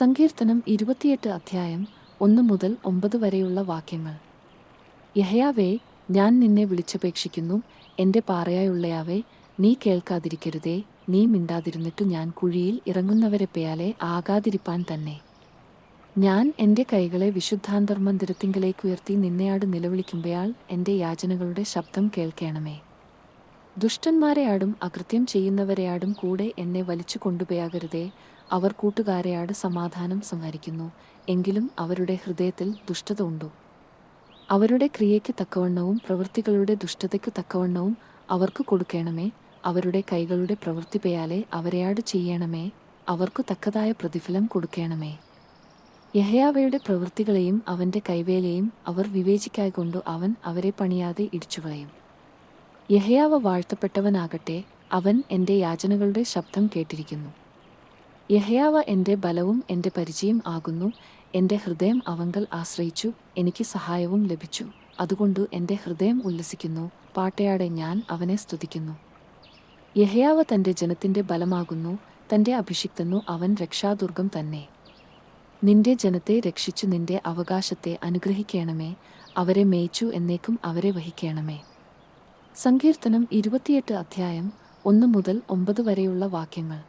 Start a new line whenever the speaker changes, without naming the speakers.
സങ്കീർത്തനം ഇരുപത്തിയെട്ട് അധ്യായം ഒന്ന് മുതൽ ഒമ്പത് വരെയുള്ള വാക്യങ്ങൾ. യഹയാവേ ഞാൻ നിന്നെ വിളിച്ചപേക്ഷിക്കുന്നു. എന്റെ പാറയായുള്ളയാവേ നീ കേൾക്കാതിരിക്കരുതേ. നീ മിണ്ടാതിരുന്നിട്ട് ഞാൻ കുഴിയിൽ ഇറങ്ങുന്നവരെ പേയാലെ ആകാതിരിപ്പാൻ തന്നെ. ഞാൻ എന്റെ കൈകളെ വിശുദ്ധാന്തർമന്ദിരത്തിങ്കലേക്ക് ഉയർത്തി നിന്നെയാട് നിലവിളിക്കുമ്പയാൾ എന്റെ യാചനകളുടെ ശബ്ദം കേൾക്കേണമേ. ദുഷ്ടന്മാരെയാടും അകൃത്യം ചെയ്യുന്നവരെയാടും കൂടെ എന്നെ വലിച്ചു കൊണ്ടുപോയാകരുതേ. അവർ കൂട്ടുകാരെയാട് സമാധാനം സംഹരിക്കുന്നു. എങ്കിലും അവരുടെ ഹൃദയത്തിൽ ദുഷ്ടത ഉണ്ടു? അവരുടെ ക്രിയയ്ക്ക് തക്കവണ്ണവും പ്രവൃത്തികളുടെ ദുഷ്ടതയ്ക്ക് തക്കവണ്ണവും അവർക്ക് കൊടുക്കണമേ. അവരുടെ കൈകളുടെ പ്രവൃത്തി പെയാലെ അവരെയാട് ചെയ്യണമേ. അവർക്കു തക്കതായ പ്രതിഫലം കൊടുക്കണമേ. യഹയാവയുടെ പ്രവൃത്തികളെയും അവന്റെ കൈവേലയും അവർ വിവേചിക്കായ്കൊണ്ടു അവൻ അവരെ പണിയാതെ ഇടിച്ചുകളയും. യഹയാവ വാഴ്ത്തപ്പെട്ടവനാകട്ടെ അവൻ എന്റെ യാചനകളുടെ ശബ്ദം കേട്ടിരിക്കുന്നു. യഹയാവ എന്റെ ബലവും എന്റെ പരിചയം ആകുന്നു. എന്റെ ഹൃദയം അവങ്കൽ ആശ്രയിച്ചു. എനിക്ക് സഹായവും ലഭിച്ചു. അതുകൊണ്ട് എന്റെ ഹൃദയം ഉല്ലസിക്കുന്നു. പാട്ടയാടെ ഞാൻ അവനെ സ്തുതിക്കുന്നു. യഹയാവ തന്റെ ജനത്തിന്റെ ബലമാകുന്നു. തന്റെ അഭിഷിക്തന്നു അവൻ രക്ഷാദുർഗം തന്നെ. നിന്റെ ജനത്തെ രക്ഷിച്ചു നിന്റെ അവകാശത്തെ അനുഗ്രഹിക്കണമേ. അവരെ മേയിച്ചു എന്നേക്കും അവരെ വഹിക്കണമേ. സങ്കീർത്തനം ഇരുപത്തിയെട്ട് അധ്യായം ഒന്ന് മുതൽ ഒമ്പത് വരെയുള്ള വാക്യങ്ങൾ.